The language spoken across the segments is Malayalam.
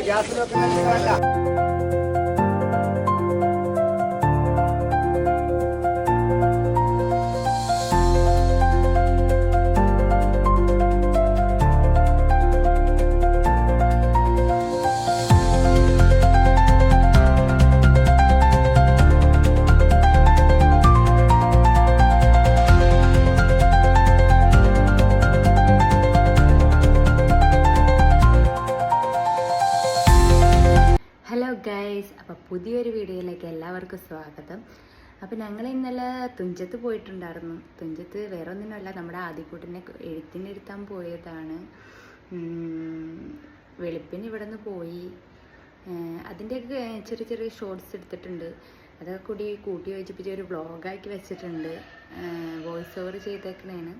ಗ್ಯಾಸ್ ಬೇಕು ഹലോ ഗൈസ് അപ്പോൾ പുതിയൊരു വീഡിയോയിലേക്ക് എല്ലാവർക്കും സ്വാഗതം. അപ്പോൾ ഞങ്ങൾ ഇന്നലെ തുഞ്ചത്ത് പോയിട്ടുണ്ടായിരുന്നു. തുഞ്ചത്ത് വേറെ ഒന്നിനല്ല നമ്മുടെ ആദ്യക്കൂട്ടിനെ എഴുത്തിനിരുത്താൻ പോയതാണ്. വെളുപ്പിന് ഇവിടെ നിന്ന് പോയി അതിന്റെയൊക്കെ ചെറിയ ചെറിയ ഷോർട്സ് എടുത്തിട്ടുണ്ട്. അതൊക്കെ കൂടി കൂട്ടി യോജിപ്പിച്ച് ഒരു വ്ളോഗാക്കി വെച്ചിട്ടുണ്ട്. വോയിസ് ഓവർ ചെയ്തേക്കണേണ്.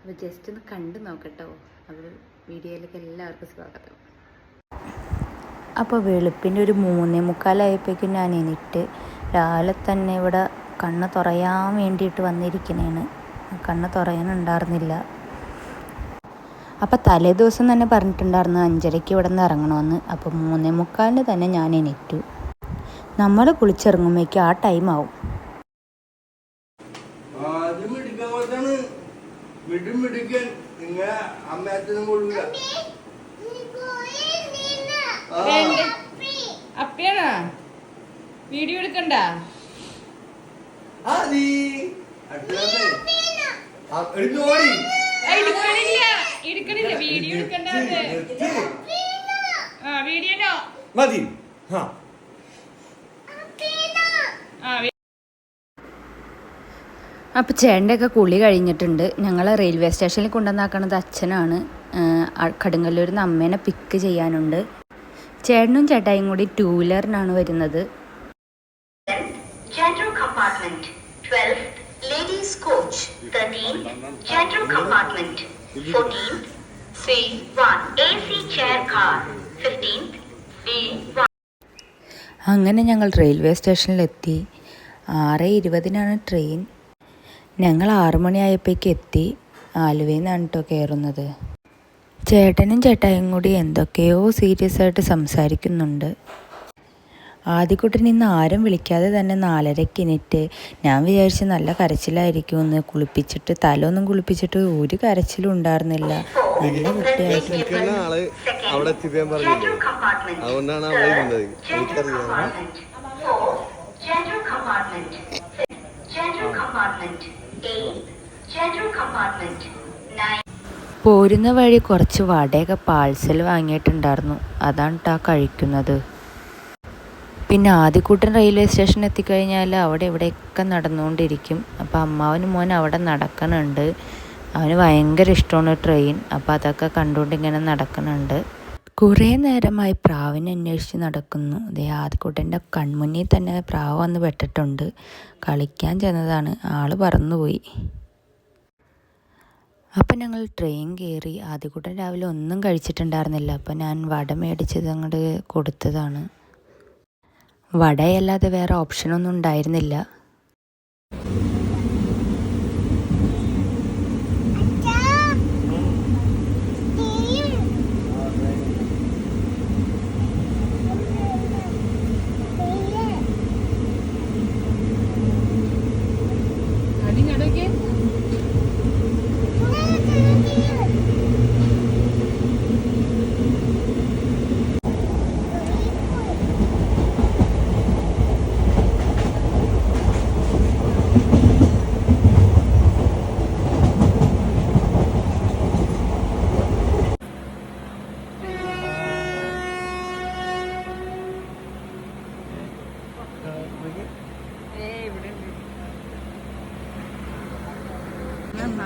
അപ്പോൾ ജസ്റ്റ് ഒന്ന് കണ്ടു നോക്കട്ടോ. അപ്പോൾ വീഡിയോയിലേക്ക് എല്ലാവർക്കും സ്വാഗതം. അപ്പോൾ വെളുപ്പിന്റെ ഒരു മൂന്നേ മുക്കാലായപ്പോഴേക്കും ഞാൻ എണീറ്റ് രാവിലെ തന്നെ ഇവിടെ കണ്ണ് തുറയാൻ വേണ്ടിയിട്ട് വന്നിരിക്കുന്നതാണ് കണ്ണ് തുറയാനുണ്ടായിരുന്നില്ല. അപ്പോൾ തലേ ദിവസം തന്നെ പറഞ്ഞിട്ടുണ്ടായിരുന്നു അഞ്ചരയ്ക്ക് ഇവിടെ നിന്ന് ഇറങ്ങണമെന്ന്. അപ്പോൾ മൂന്നേ മുക്കാലിന് തന്നെ ഞാൻ എണീറ്റു. നമ്മൾ കുളിച്ചിറങ്ങുമ്പോഴേക്കും ആ ടൈം ആവും. മിടിക്കാൻ പോലത്താണ് മിടും മിടുക്കൻ. നിങ്ങ അമ്മയത്തിനും കൊള്ളൂല. അപ്പയാണോ? വീഡിയോ എടുക്കണ്ട. എടുക്കണില്ല. വീഡിയോ എടുക്കണ്ട. ആ വീഡിയോനോ മതി. ആ അപ്പോൾ ചേട്ടന്റെയൊക്കെ കുളി കഴിഞ്ഞിട്ടുണ്ട്. ഞങ്ങൾ റെയിൽവേ സ്റ്റേഷനിൽ കൊണ്ടുവന്നാക്കണത് അച്ഛനാണ്. കടുങ്ങല്ലൂരിൽ നിന്ന് അമ്മേനെ പിക്ക് ചെയ്യാനുണ്ട്. ചേട്ടനും ചേട്ടായും കൂടി ടൂ വീലറിനാണ് വരുന്നത്. General compartment 12th ladies coach 13th general compartment 14th C1 AC chair car 15th D1 അങ്ങനെ ഞങ്ങൾ റെയിൽവേ സ്റ്റേഷനിലെത്തി ആറ് ഇരുപതിനാണ് ട്രെയിൻ ഞങ്ങൾ ആറു മണിയായപ്പോഴേക്ക് എത്തി ആലുവയിൽ നിന്നാണ് കേട്ടോ കയറുന്നത് ചേട്ടനും ചേട്ടായും കൂടി എന്തൊക്കെയോ സീരിയസ് ആയിട്ട് സംസാരിക്കുന്നുണ്ട്. ആദ്യക്കുട്ടൻ ഇന്ന് ആരും വിളിക്കാതെ തന്നെ നാലരയ്ക്ക് എണീറ്റ് ഞാൻ വിചാരിച്ച് നല്ല കരച്ചിലായിരിക്കും ഒന്ന് കുളിപ്പിച്ചിട്ട് തലൊന്നും കുളിപ്പിച്ചിട്ട് ഒരു കരച്ചിലും ഉണ്ടായിരുന്നില്ല. അവിടെ അവിടെ ഇരുന്നത് general എനിക്കറിയാം compartment. 4 general compartment. General പോരുന്ന വഴി കുറച്ച് വടയൊക്കെ പാഴ്സൽ വാങ്ങിയിട്ടുണ്ടായിരുന്നു. അതാണ് ട്ടാ കഴിക്കുന്നത്. പിന്നെ ആദ്യക്കൂട്ടൻ റെയിൽവേ സ്റ്റേഷൻ എത്തിക്കഴിഞ്ഞാൽ അവിടെ ഇവിടെയൊക്കെ നടന്നുകൊണ്ടിരിക്കും. അപ്പോൾ അമ്മാവന് മോൻ അവിടെ നടക്കണുണ്ട്. അവന് ഭയങ്കര ഇഷ്ടമാണ് ട്രെയിൻ. അപ്പോൾ അതൊക്കെ കണ്ടുകൊണ്ട് ഇങ്ങനെ നടക്കണുണ്ട്. കുറേ നേരമായി പ്രാവിനെ അന്വേഷിച്ച് നടക്കുന്നു. ദേ ആദ്യക്കൂട്ടന്റെ കൺമുന്നിൽ തന്നെ പ്രാവ് വന്ന് പെട്ടിട്ടുണ്ട്. കളിക്കാൻ ചെന്നതാണ്. ആൾ പറന്നുപോയി. അപ്പം ഞങ്ങൾ ട്രെയിൻ കയറി ആദ്യക്കൂട്ടൻ രാവിലെ ഒന്നും കഴിച്ചിട്ടുണ്ടായിരുന്നില്ല. അപ്പം ഞാൻ വട മേടിച്ചത് അങ്ങോട്ട് കൊടുത്തതാണ്. വടയല്ലാതെ വേറെ ഓപ്ഷനൊന്നും ഉണ്ടായിരുന്നില്ല അതിങ്ങടൊക്കെ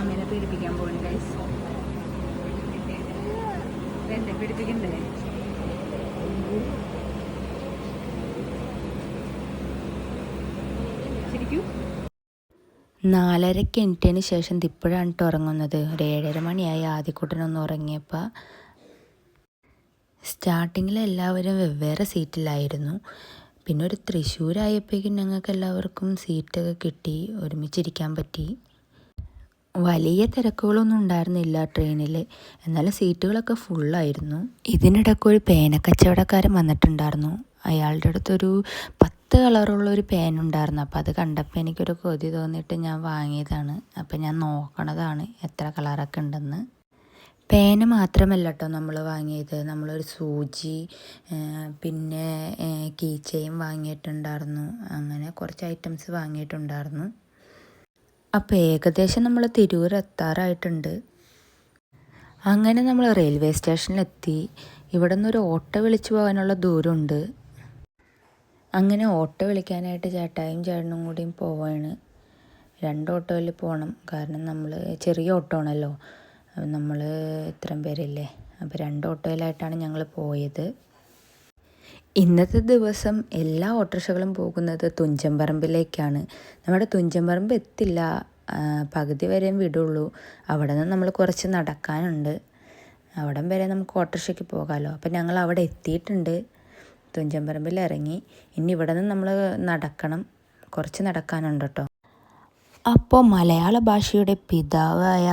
അമ്മേനെ പീഡിപ്പിക്കാൻ പോകുന്നു ഗൈസ് എന്നെ പീഡിപ്പിക്കണ്ടേ ശരിക്കും നാലരയ്ക്ക് എണീറ്റതിന് ശേഷം ഇപ്പോഴാണ് കേട്ടോ ഉറങ്ങുന്നത്. ഒരു ഏഴര മണിയായി ആദ്യക്കൂട്ടനൊന്ന് ഉറങ്ങിയപ്പോൾ സ്റ്റാർട്ടിങ്ങിൽ എല്ലാവരും വെവ്വേറെ സീറ്റിലായിരുന്നു. പിന്നെ ഒരു തൃശ്ശൂരായപ്പോഴേക്കും ഞങ്ങൾക്ക് എല്ലാവർക്കും സീറ്റൊക്കെ കിട്ടി ഒരുമിച്ചിരിക്കാൻ പറ്റി. വലിയ തിരക്കുകളൊന്നും ഉണ്ടായിരുന്നില്ല ട്രെയിനിൽ എന്നാലും സീറ്റുകളൊക്കെ ഫുള്ളായിരുന്നു ഇതിനിടയ്ക്ക് ഒരു പേനക്കച്ചവടക്കാരൻ വന്നിട്ടുണ്ടായിരുന്നു. അയാളുടെ അടുത്തൊരു പത്ത് കളറുള്ള ഒരു പേൻ ഉണ്ടായിരുന്നു. അപ്പോൾ അത് കണ്ടപ്പോൾ എനിക്കൊരു കൊതി തോന്നിയിട്ട് ഞാൻ വാങ്ങിയതാണ്. അപ്പോൾ ഞാൻ നോക്കണതാണ് എത്ര കളറൊക്കെ ഉണ്ടെന്ന്. പേന മാത്രമല്ല കേട്ടോ നമ്മൾ വാങ്ങിയത്. നമ്മളൊരു സൂചി പിന്നെ കീ ചെയിൻ വാങ്ങിയിട്ടുണ്ടായിരുന്നു. അങ്ങനെ കുറച്ച് ഐറ്റംസ് വാങ്ങിയിട്ടുണ്ടായിരുന്നു. അപ്പോൾ ഏകദേശം നമ്മൾ തിരൂർ എത്താറായിട്ടുണ്ട്. അങ്ങനെ നമ്മൾ റെയിൽവേ സ്റ്റേഷനിലെത്തി ഇവിടെ ഒരു ഓട്ടോ വിളിച്ചു പോകാനുള്ള ദൂരമുണ്ട്. അങ്ങനെ ഓട്ടോ വിളിക്കാനായിട്ട് ചേട്ടായും ചേട്ടനും കൂടിയും പോവാണ്. രണ്ട് ഓട്ടോയിൽ പോകണം കാരണം നമ്മൾ ചെറിയ ഓട്ടോ ആണല്ലോ. നമ്മൾ ഇത്രയും പേരില്ലേ? അപ്പോൾ രണ്ട് ഓട്ടോയിലായിട്ടാണ് ഞങ്ങൾ പോയത്. ഇന്നത്തെ ദിവസം എല്ലാ ഓട്ടോറിക്ഷകളും പോകുന്നത് തുഞ്ചൻപറമ്പിലേക്കാണ്. നമ്മുടെ തുഞ്ചൻപറമ്പ് എത്തില്ല. പകുതി വരെയും വിടുള്ളൂ. അവിടെ നിന്ന് നമ്മൾ കുറച്ച് നടക്കാനുണ്ട്. അവിടം വരെ നമുക്ക് ഓട്ടോറിക്ഷയ്ക്ക് പോകാമല്ലോ അപ്പം ഞങ്ങൾ അവിടെ എത്തിയിട്ടുണ്ട്. തുഞ്ചൻപറമ്പിൽ ഇറങ്ങി. ഇനി ഇവിടെ നിന്ന് നമ്മൾ നടക്കണം. കുറച്ച് നടക്കാനുണ്ട് കേട്ടോ. അപ്പോൾ മലയാള ഭാഷയുടെ പിതാവായ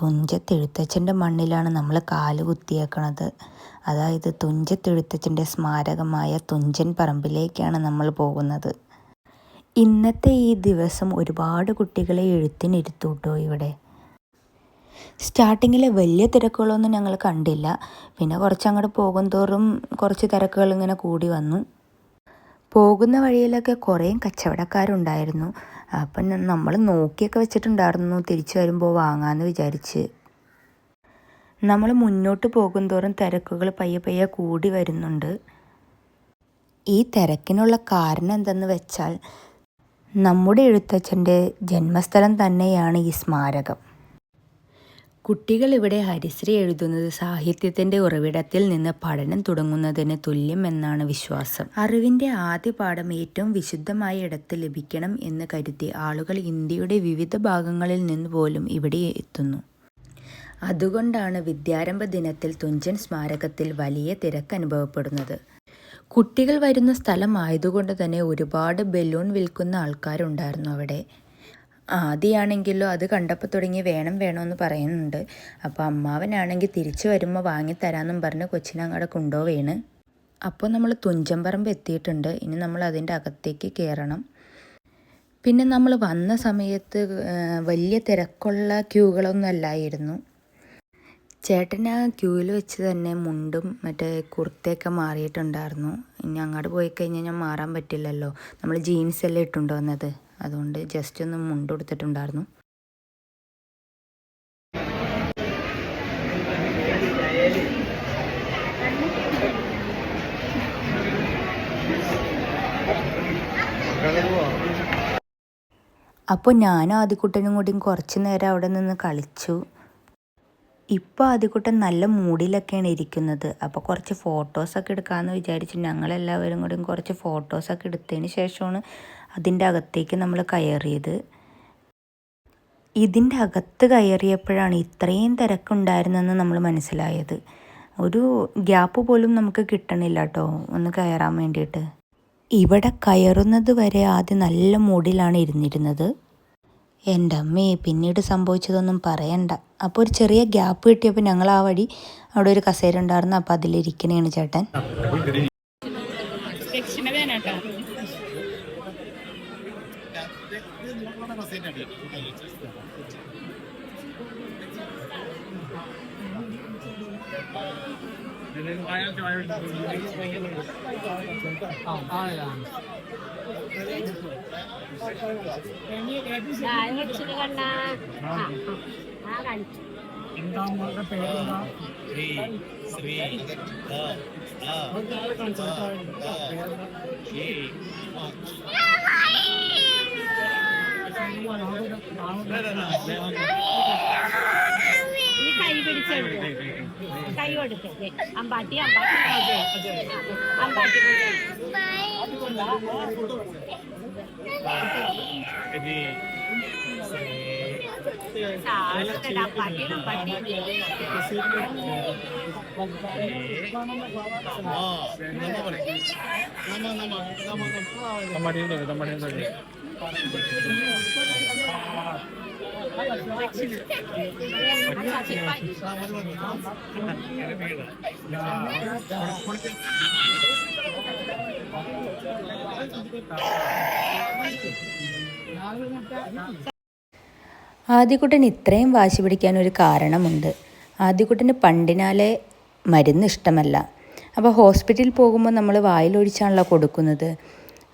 തുഞ്ചത്തെഴുത്തച്ഛന്റെ മണ്ണിലാണ് നമ്മൾ കാൽ കുത്തിയേക്കണത്. അതായത് തുഞ്ചത്തെഴുത്തച്ഛന്റെ സ്മാരകമായ തുഞ്ചൻ പറമ്പിലേക്കാണ് നമ്മൾ പോകുന്നത്. ഇന്നത്തെ ഈ ദിവസം ഒരുപാട് കുട്ടികളെ എഴുത്തിനിരുത്തു കേട്ടോ ഇവിടെ. സ്റ്റാർട്ടിങ്ങിൽ വലിയ തിരക്കുകളൊന്നും ഞങ്ങൾ കണ്ടില്ല. പിന്നെ കുറച്ച് അങ്ങോട്ട് പോകും തോറും കുറച്ച് തിരക്കുകൾ ഇങ്ങനെ കൂടി വന്നു. പോകുന്ന വഴിയിലൊക്കെ കുറേ കച്ചവടക്കാരുണ്ടായിരുന്നു. അപ്പം നമ്മൾ നോക്കിയൊക്കെ വെച്ചിട്ടുണ്ടായിരുന്നു തിരിച്ചു വരുമ്പോൾ വാങ്ങാമെന്ന് വിചാരിച്ച്. നമ്മൾ മുന്നോട്ട് പോകും തോറും തിരക്കുകൾ പയ്യെ പയ്യെ കൂടി വരുന്നുണ്ട്. ഈ തിരക്കിനുള്ള കാരണം എന്തെന്ന് വെച്ചാൽ നമ്മുടെ എഴുത്തച്ഛന്റെ ജന്മസ്ഥലം തന്നെയാണ് ഈ സ്മാരകം. കുട്ടികൾ ഇവിടെ ഹരിശ്രീ എഴുതുന്നത് സാഹിത്യത്തിന്റെ ഉറവിടത്തിൽ നിന്ന് പഠനം തുടങ്ങുന്നതിന് തുല്യം എന്നാണ് വിശ്വാസം. അറിവിന്റെ ആദ്യ പാഠം ഏറ്റവും വിശുദ്ധമായ ഇടത്ത് ലഭിക്കണം എന്ന് കരുതി ആളുകൾ ഇന്ത്യയുടെ വിവിധ ഭാഗങ്ങളിൽ നിന്ന് പോലും ഇവിടെ എത്തുന്നു. അതുകൊണ്ടാണ് വിദ്യാരംഭ ദിനത്തിൽ തുഞ്ചൻ സ്മാരകത്തിൽ വലിയ തിരക്ക് അനുഭവപ്പെടുന്നത്. കുട്ടികൾ വരുന്ന സ്ഥലം ആയതുകൊണ്ട് തന്നെ ഒരുപാട് ബലൂൺ വിൽക്കുന്ന ആൾക്കാരുണ്ടായിരുന്നു അവിടെ. ആദ്യമാണെങ്കിലോ അത് കണ്ടപ്പോൾ തുടങ്ങി വേണം വേണമെന്ന് പറയുന്നുണ്ട്. അപ്പോൾ അമ്മാവനാണെങ്കിൽ തിരിച്ചു വരുമ്പോൾ വാങ്ങിത്തരാമെന്നും പറഞ്ഞ് കൊച്ചിനങ്ങടെ കൊണ്ടുപോവേണ്. അപ്പോൾ നമ്മൾ തുഞ്ചമ്പറമ്പ് എത്തിയിട്ടുണ്ട്. ഇനി നമ്മൾ അതിന്റെ അകത്തേക്ക് കയറണം പിന്നെ നമ്മൾ വന്ന സമയത്ത് വലിയ തിരക്കുള്ള ക്യൂകളൊന്നും അല്ലായിരുന്നു. ചേട്ടൻ ആ ക്യൂവിൽ വെച്ച് തന്നെ മുണ്ടും മറ്റേ കുർത്തയൊക്കെ മാറിയിട്ടുണ്ടായിരുന്നു. ഇനി അങ്ങോട്ട് പോയി കഴിഞ്ഞാൽ ഞാൻ മാറാൻ പറ്റില്ലല്ലോ. നമ്മൾ ജീൻസ് എല്ലാം ഇട്ടുണ്ടോ വന്നത്? അതുകൊണ്ട് ജസ്റ്റ് ഒന്ന് മുണ്ട് കൊടുത്തിട്ടുണ്ടായിരുന്നു. അപ്പോൾ ഞാനും ആദ്യക്കുട്ടനും കൂടിയും കുറച്ച് നേരം അവിടെ നിന്ന് കളിച്ചു. ഇപ്പോൾ ആദ്യക്കുട്ടൻ നല്ല മൂഡിലൊക്കെയാണ് ഇരിക്കുന്നത്. അപ്പോൾ കുറച്ച് ഫോട്ടോസൊക്കെ എടുക്കാമെന്ന് വിചാരിച്ചു ഞങ്ങളെല്ലാവരും കൂടിയും കുറച്ച് ഫോട്ടോസൊക്കെ എടുത്തതിന് ശേഷമാണ് അതിന്റെ അകത്തേക്ക് നമ്മൾ കയറിയത്. ഇതിന്റെ അകത്ത് കയറിയപ്പോഴാണ് ഇത്രയും തിരക്കുണ്ടായിരുന്നെന്ന് നമ്മൾ മനസ്സിലായത്. ഒരു ഗ്യാപ്പ് പോലും നമുക്ക് കിട്ടണില്ല കേട്ടോ ഒന്ന് കയറാൻ വേണ്ടിയിട്ട്. ഇവിടെ കയറുന്നത് വരെ ആദ്യം നല്ല മൂടിലാണ് ഇരുന്നിരുന്നത്. എന്റെ അമ്മേ പിന്നീട് സംഭവിച്ചതൊന്നും പറയണ്ട. അപ്പോൾ ഒരു ചെറിയ ഗ്യാപ്പ് കിട്ടിയപ്പോൾ ഞങ്ങൾ ആ വഴി അവിടെ ഒരു കസേര ഉണ്ടായിരുന്നു അപ്പോൾ അതിലിരിക്കണേണ് ചേട്ടൻ. แต่เรื่นกันี้ว่ามันเปอร์เซ็นต์อะเด็กไอ้เจ๊เสือเดี๋ยวไอ้ยัเจะไอ้ยังต่อเปอะ ఎలక్షన్ కన్నా ఆగండి శ్రీ శ్రీ ద ద శ్రీ ഈ കൈ പിടിച്ചെടുത്ത് കൈ കൊടുത്ത് ദേ, അമ്പാട്ടി അമ്പാട്ടി അമ്പാട്ടി അമ്പാട്ടി അമ്പാട്ടി ആദ്യക്കുട്ടൻ ഇത്രയും വാശി പിടിക്കാൻ ഒരു കാരണമുണ്ട്. ആദ്യക്കുട്ടന് പണ്ടിനാലെ മരുന്ന് ഇഷ്ടമല്ല. അപ്പോൾ ഹോസ്പിറ്റലിൽ പോകുമ്പോൾ നമ്മൾ വായിലൊഴിച്ചാണല്ലോ കൊടുക്കുന്നത്.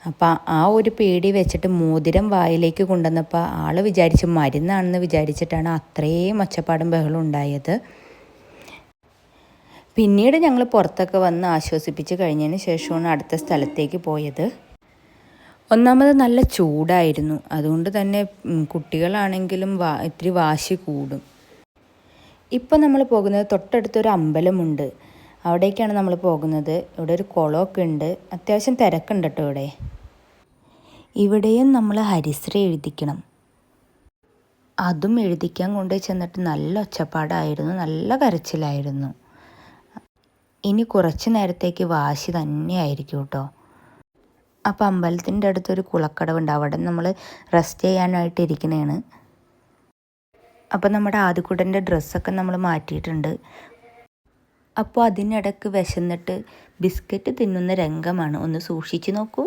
അപ്പോൾ ആ ഒരു പേടി വെച്ചിട്ട് മോതിരം വായിലേക്ക് കൊണ്ടുവന്നപ്പോൾ ആൾ വിചാരിച്ച് മരുന്നാണെന്ന് വിചാരിച്ചിട്ടാണ് അത്രയും ഒച്ചപ്പാടും ബഹളം ഉണ്ടായത്. പിന്നീട് ഞങ്ങൾ പുറത്തൊക്കെ വന്ന് ആശ്വസിപ്പിച്ച് കഴിഞ്ഞതിന് ശേഷമാണ് അടുത്ത സ്ഥലത്തേക്ക് പോയത്. ഒന്നാമത് നല്ല ചൂടായിരുന്നു. അതുകൊണ്ട് തന്നെ കുട്ടികളാണെങ്കിലും വാ ഇത്തിരി വാശി കൂടും. ഇപ്പം നമ്മൾ പോകുന്നത് തൊട്ടടുത്തൊരു അമ്പലമുണ്ട്. അവിടേക്കാണ് നമ്മൾ പോകുന്നത്. ഇവിടെ ഒരു കുളമൊക്കെ ഉണ്ട്. അത്യാവശ്യം തിരക്കുണ്ട് കേട്ടോ ഇവിടെ. ഇവിടെയും നമ്മൾ ഹരിശ്രീ എഴുതിക്കണം. അതും എഴുതിക്കാൻ കൊണ്ടു ചെന്നിട്ട് നല്ല ഒച്ചപ്പാടായിരുന്നു നല്ല കരച്ചിലായിരുന്നു. ഇനി കുറച്ച് നേരത്തേക്ക് വാശി തന്നെയായിരിക്കും കേട്ടോ. അപ്പോൾ അമ്പലത്തിന്റെ അടുത്തൊരു കുളക്കടവുണ്ട് അവിടെ നമ്മൾ റെസ്റ്റ് ചെയ്യാനായിട്ട് ഇരിക്കണേണ്. അപ്പോൾ നമ്മുടെ ആദ്യക്കുട്ടന്റെ ഡ്രസ്സൊക്കെ നമ്മൾ മാറ്റിയിട്ടുണ്ട്. അപ്പോൾ അതിനിടക്ക് വിശന്നിട്ട് ബിസ്ക്കറ്റ് തിന്നുന്ന രംഗമാണ്. ഒന്ന് സൂക്ഷിച്ചു നോക്കൂ.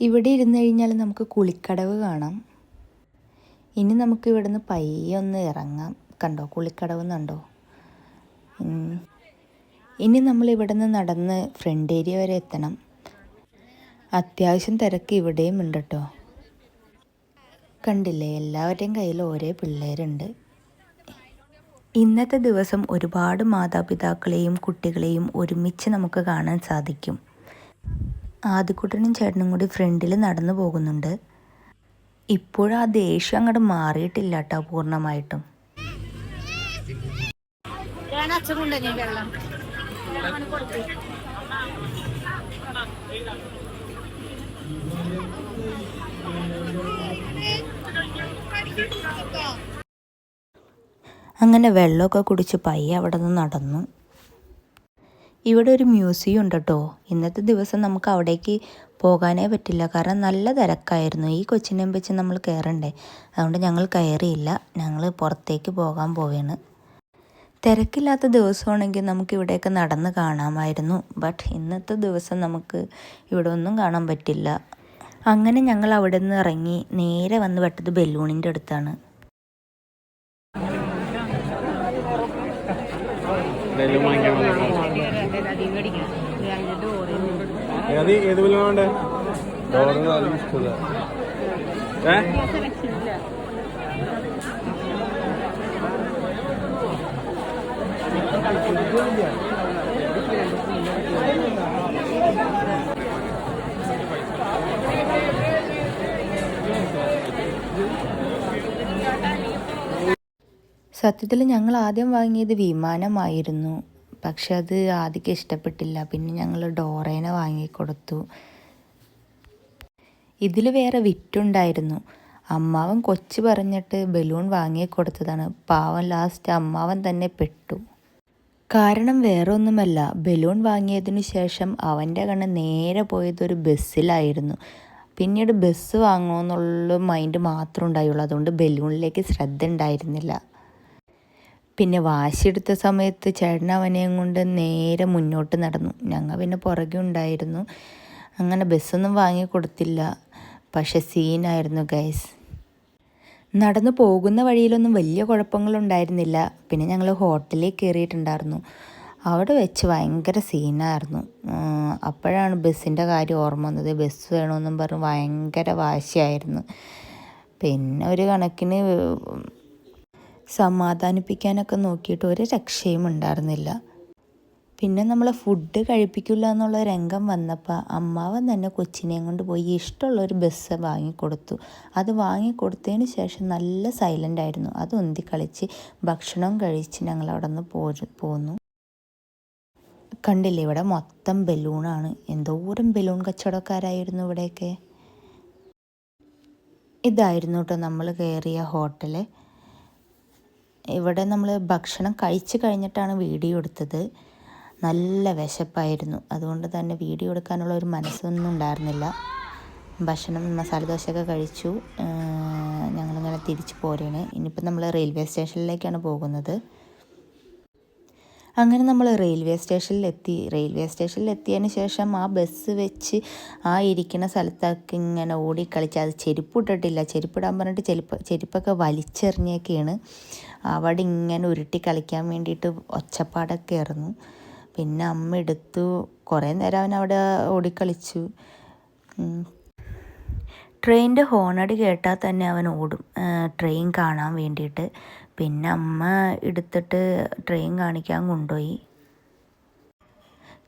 ഇവിടെ ഇരുന്ന് കഴിഞ്ഞാൽ നമുക്ക് കുളിക്കടവ് കാണാം. ഇനി നമുക്ക് ഇവിടുന്ന് പയ്യെ ഒന്ന് ഇറങ്ങാം. കണ്ടോ? കുളിക്കടവ് എന്നുണ്ടോ ഇനി നമ്മൾ ഇവിടെ നിന്ന് നടന്ന് ഫ്രണ്ട് ഏരിയ വരെ എത്തണം. അത്യാവശ്യം തിരക്ക് ഇവിടെയും ഉണ്ട് കേട്ടോ കണ്ടില്ലേ? എല്ലാവരുടെയും കയ്യിൽ ഓരോ പിള്ളേരുണ്ട്. ഇന്നത്തെ ദിവസം ഒരുപാട് മാതാപിതാക്കളെയും കുട്ടികളെയും ഒരുമിച്ച് നമുക്ക് കാണാൻ സാധിക്കും. ആദ്യക്കുട്ടനും ചേട്ടനും കൂടി ഫ്രണ്ടിൽ നടന്നു പോകുന്നുണ്ട്. ഇപ്പോഴും ആ ദേഷ്യം അങ്ങോട്ട് മാറിയിട്ടില്ല കേട്ടോ പൂർണമായിട്ടും അങ്ങനെ വെള്ളമൊക്കെ കുടിച്ച് പയ്യെ അവിടെ നിന്ന് നടന്നു. ഇവിടെ ഒരു മ്യൂസിയം ഉണ്ട് കേട്ടോ ഇന്നത്തെ ദിവസം നമുക്ക് അവിടേക്ക് പോകാനേ പറ്റില്ല. കാരണം നല്ല തിരക്കായിരുന്നു. ഈ കൊച്ചിനെയും വെച്ച് നമ്മൾ കയറണ്ടേ. അതുകൊണ്ട് ഞങ്ങൾ കയറിയില്ല. ഞങ്ങൾ പുറത്തേക്ക് പോകാൻ പോവുകയാണ് തിരക്കില്ലാത്ത ദിവസമാണെങ്കിൽ നമുക്ക് ഇവിടെയൊക്കെ നടന്ന് കാണാമായിരുന്നു. ബട്ട് ഇന്നത്തെ ദിവസം നമുക്ക് ഇവിടെ ഒന്നും കാണാൻ പറ്റില്ല. അങ്ങനെ ഞങ്ങൾ അവിടെ നിന്ന് ഇറങ്ങി നേരെ വന്ന് പെട്ടത് ബലൂണിന്റെ അടുത്താണ്. അത് ബലൂൺ വേണ്ടേ ഏ? സത്യത്തിൽ ഞങ്ങൾ ആദ്യം വാങ്ങിയത് വിമാനമായിരുന്നു. പക്ഷെ അത് ആദ്യം ഇഷ്ടപ്പെട്ടില്ല. പിന്നെ ഞങ്ങൾ ഡോറേനെ വാങ്ങിക്കൊടുത്തു. ഇതിൽ വേറെ വിറ്റുണ്ടായിരുന്നു. അമ്മാവൻ കൊച്ചു പറഞ്ഞിട്ട് ബലൂൺ വാങ്ങിക്കൊടുത്തതാണ്. പാവം ലാസ്റ്റ് അമ്മാവൻ തന്നെ പെട്ടു. കാരണം വേറെ ഒന്നുമല്ല ബലൂൺ വാങ്ങിയതിനു ശേഷം അവന്റെ കണ്ണ് നേരെ പോയത് ഒരു ബസ്സിലായിരുന്നു. പിന്നീട് ബസ് വാങ്ങണമെന്നുള്ള മൈൻഡ് മാത്രമേ ഉണ്ടായുള്ളൂ. അതുകൊണ്ട് ബലൂണിലേക്ക് ശ്രദ്ധ ഉണ്ടായിരുന്നില്ല. പിന്നെ വാശിയെടുത്ത സമയത്ത് ചേട്ടൻ അവനെയും കൊണ്ട് നേരെ മുന്നോട്ട് നടന്നു. ഞങ്ങൾ പിന്നെ പുറകെ ഉണ്ടായിരുന്നു. അങ്ങനെ ബസ്സൊന്നും വാങ്ങി കൊടുത്തില്ല. പക്ഷെ സീനായിരുന്നു ഗൈസ് നടന്നു പോകുന്ന വഴിയിലൊന്നും വലിയ കുഴപ്പങ്ങളുണ്ടായിരുന്നില്ല. പിന്നെ ഞങ്ങൾ ഹോട്ടലിൽ കയറിയിട്ടുണ്ടായിരുന്നു. അവിടെ വെച്ച് ഭയങ്കര സീനായിരുന്നു. അപ്പോഴാണ് ബസ്സിന്റെ കാര്യം ഓർമ്മ വന്നത്. ബസ് വേണമെന്നും പറഞ്ഞ് ഭയങ്കര വാശിയായിരുന്നു. പിന്നെ ഒരു കണക്കിന് സമാധാനിപ്പിക്കാനൊക്കെ നോക്കിയിട്ട് ഒരു രക്ഷയും ഉണ്ടായിരുന്നില്ല. പിന്നെ നമ്മൾ ഫുഡ് കഴിപ്പിക്കില്ല എന്നുള്ള രംഗം വന്നപ്പോൾ അമ്മാവൻ തന്നെ കൊച്ചിനെയും കൊണ്ട് പോയി ഇഷ്ടമുള്ളൊരു ബസ് വാങ്ങിക്കൊടുത്തു. അത് വാങ്ങിക്കൊടുത്തതിന് ശേഷം നല്ല സൈലന്റ് ആയിരുന്നു. അത് ഉന്തി കളിച്ച് ഭക്ഷണം കഴിച്ച് ഞങ്ങൾ അവിടെ നിന്ന് പോ പോന്നു. കണ്ടില്ലേ ഇവിടെ മൊത്തം ബലൂണാണ് എന്തോരം ബലൂൺ കച്ചവടക്കാരായിരുന്നു ഇവിടെയൊക്കെ. ഇതായിരുന്നു കേട്ടോ നമ്മൾ കയറിയ ഹോട്ടൽ ഇവിടെ നമ്മൾ ഭക്ഷണം കഴിച്ച് കഴിഞ്ഞിട്ടാണ് വീഡിയോ എടുത്തത്. നല്ല വിശപ്പായിരുന്നു. അതുകൊണ്ട് തന്നെ വീഡിയോ എടുക്കാനുള്ള ഒരു മനസ്സൊന്നും ഉണ്ടായിരുന്നില്ല. ഭക്ഷണം മസാല ദോശയൊക്കെ കഴിച്ചു. ഞങ്ങളിങ്ങനെ തിരിച്ചു പോരുകയാണ് ഇനിയിപ്പോൾ നമ്മൾ റെയിൽവേ സ്റ്റേഷനിലേക്കാണ് പോകുന്നത്. അങ്ങനെ നമ്മൾ റെയിൽവേ സ്റ്റേഷനിലെത്തി. റെയിൽവേ സ്റ്റേഷനിലെത്തിയതിന് ശേഷം ആ ബസ് വെച്ച് ആ ഇരിക്കുന്ന സ്ഥലത്തൊക്കെ ഇങ്ങനെ ഓടിക്കളിച്ച് അത് ചെരുപ്പിട്ടിട്ടില്ല. ചെരുപ്പിടാൻ പറഞ്ഞിട്ട് ചെരുപ്പ് ചെരുപ്പൊക്കെ വലിച്ചെറിഞ്ഞൊക്കെയാണ് അവിടെ ഇങ്ങനെ ഉരുട്ടി കളിക്കാൻ വേണ്ടിയിട്ട് ഒച്ചപ്പാടൊക്കെ ആയിരുന്നു. പിന്നെ അമ്മ എടുത്തു. കുറേ നേരം അവൻ അവിടെ ഓടിക്കളിച്ചു. ട്രെയിനിന്റെ ഹോണടി കേട്ടാൽ തന്നെ അവൻ ഓടും. ട്രെയിൻ കാണാൻ വേണ്ടിയിട്ട്. പിന്നെ അമ്മ എടുത്തിട്ട് ട്രെയിൻ കാണിക്കാൻ കൊണ്ടുപോയി.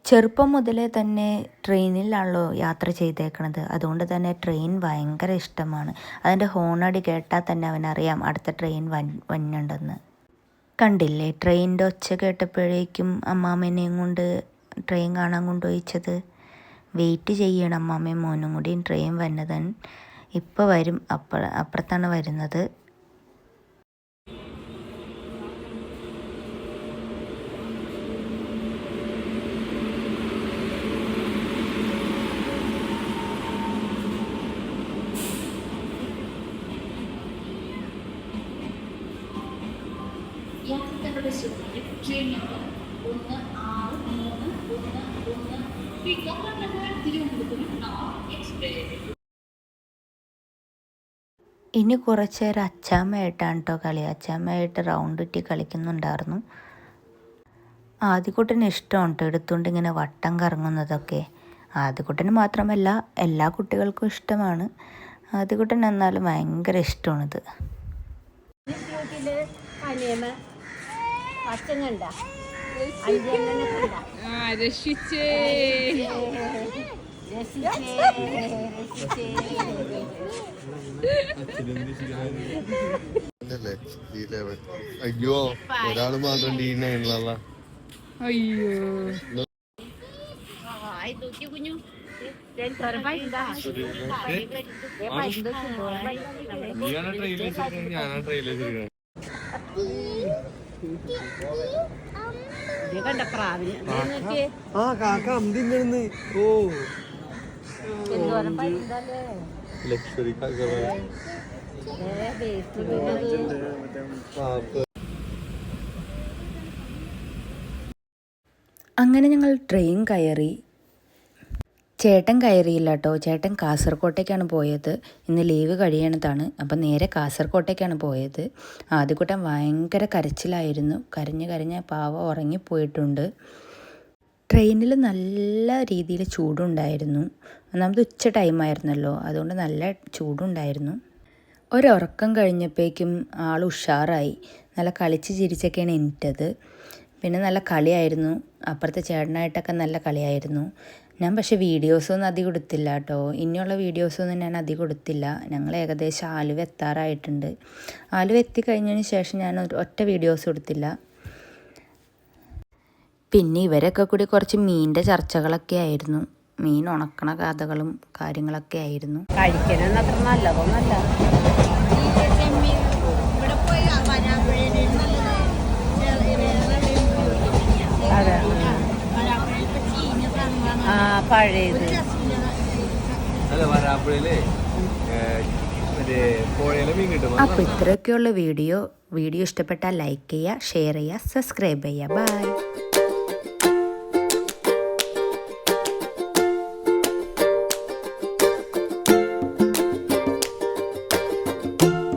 ചെറുപ്പം മുതലേ തന്നെ ട്രെയിനിലാണല്ലോ യാത്ര ചെയ്തേക്കണത്. അതുകൊണ്ട് തന്നെ ട്രെയിൻ ഭയങ്കര ഇഷ്ടമാണ്. അതിന്റെ ഹോണടി കേട്ടാൽ തന്നെ അവനറിയാം അടുത്ത ട്രെയിൻ വൻ വന്നുണ്ടെന്ന്. കണ്ടില്ലേ ട്രെയിനിന്റെ ഒച്ച കേട്ടപ്പോഴേക്കും അമ്മാമ്മേനെയും കൊണ്ട് ട്രെയിൻ കാണാൻ കൊണ്ടുപോയിച്ചത്? വെയിറ്റ് ചെയ്യണം അമ്മാമ്മയും മോനും കൂടി. ട്രെയിൻ വന്നതൻ ഇപ്പോൾ വരും അപ്പോൾ അപ്പുറത്താണ് വരുന്നത്. ഇനി കുറച്ച് നേരം അച്ചാമ്മയായിട്ടാണ് കേട്ടോ കളി. അച്ചാമ്മയായിട്ട് റൗണ്ട് ഇട്ടി കളിക്കുന്നുണ്ടായിരുന്നു. ആദ്യക്കുട്ടന് ഇഷ്ടമാണ് കേട്ടോ എടുത്തുകൊണ്ട് ഇങ്ങനെ വട്ടം കറങ്ങുന്നതൊക്കെ. ആദ്യക്കുട്ടന് മാത്രമല്ല എല്ലാ കുട്ടികൾക്കും ഇഷ്ടമാണ്. ആദ്യക്കുട്ടൻ എന്നാലും ഭയങ്കര ഇഷ്ടമാണിത് ആ രക്ഷിച്ചേ. അല്ലേ ഡി ലെവൻ അയ്യോ. ഒരാൾ മാത്രം ഡി അയ്യോ ആ കാക്ക അന്തിന്ന് ഓ. അങ്ങനെ ഞങ്ങൾ ട്രെയിൻ കയറി. ചേട്ടൻ കയറിയില്ല കേട്ടോ ചേട്ടൻ കാസർകോട്ടേക്കാണ് പോയത്. ഇന്ന് ലീവ് കഴിയണതാണ്. അപ്പം നേരെ കാസർകോട്ടേക്കാണ് പോയത്. ആദ്യക്കൂട്ടം ഭയങ്കര കരച്ചിലായിരുന്നു. കരഞ്ഞ് കരഞ്ഞ് പാവ ഉറങ്ങിപ്പോയിട്ടുണ്ട്. ട്രെയിനിൽ നല്ല രീതിയിൽ ചൂടുണ്ടായിരുന്നു. ഒന്നാമത് ഉച്ച ടൈമായിരുന്നല്ലോ. അതുകൊണ്ട് നല്ല ചൂടുണ്ടായിരുന്നു. ഒരുറക്കം കഴിഞ്ഞപ്പോഴേക്കും ആൾ ഉഷാറായി. നല്ല കളിച്ച് ചിരിച്ചൊക്കെയാണ് എനിക്കത് പിന്നെ നല്ല കളിയായിരുന്നു. അപ്പുറത്തെ ചേട്ടനായിട്ടൊക്കെ നല്ല കളിയായിരുന്നു. ഞാൻ പക്ഷെ വീഡിയോസൊന്നും അധികം എടുത്തില്ല കേട്ടോ. ഇനിയുള്ള വീഡിയോസൊന്നും ഞാൻ അധികം എടുത്തില്ല. ഞങ്ങൾ ഏകദേശം ആലുവ എത്താറായിട്ടുണ്ട്. ആലുവ എത്തിക്കഴിഞ്ഞതിന് ശേഷം ഞാൻ ഒറ്റ വീഡിയോസ് എടുത്തില്ല. പിന്നെ ഇവരൊക്കെ കൂടി കുറച്ച് മീനിന്റെ ചർച്ചകളൊക്കെ ആയിരുന്നു. മീൻ ഉണക്കണ കഥകളും കാര്യങ്ങളൊക്കെ ആയിരുന്നു. അപ്പൊ നല്ലതൊന്നല്ല. ആ പഴയത്. ഇത്രയൊക്കെയുള്ള വീഡിയോ. വീഡിയോ ഇഷ്ടപ്പെട്ടാൽ ലൈക്ക് ചെയ്യുക ഷെയർ ചെയ്യുക സബ്സ്ക്രൈബ് ചെയ്യുക. ബൈ.